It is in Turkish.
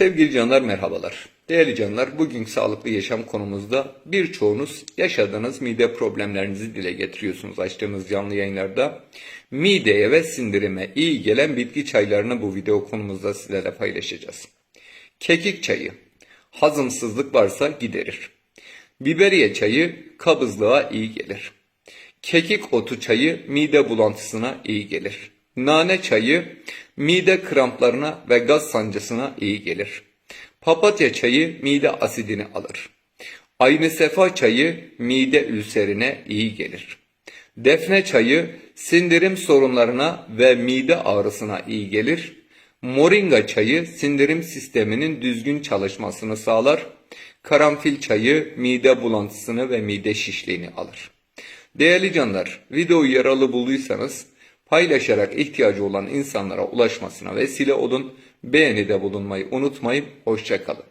Sevgili canlar merhabalar. Değerli canlar bugünkü sağlıklı yaşam konumuzda birçoğunuz yaşadığınız mide problemlerinizi dile getiriyorsunuz açtığımız canlı yayınlarda. Mideye ve sindirime iyi gelen bitki çaylarını bu video konumuzda sizlerle paylaşacağız. Kekik çayı hazımsızlık varsa giderir. Biberiye çayı kabızlığa iyi gelir. Kekik otu çayı mide bulantısına iyi gelir. Nane çayı mide kramplarına ve gaz sancısına iyi gelir. Papatya çayı mide asidini alır. Aynı sefa çayı mide ülserine iyi gelir. Defne çayı sindirim sorunlarına ve mide ağrısına iyi gelir. Moringa çayı sindirim sisteminin düzgün çalışmasını sağlar. Karanfil çayı mide bulantısını ve mide şişliğini alır. Değerli canlar, videoyu yaralı bulduysanız paylaşarak ihtiyacı olan insanlara ulaşmasına vesile olun. Beğenide bulunmayı unutmayın. Hoşçakalın.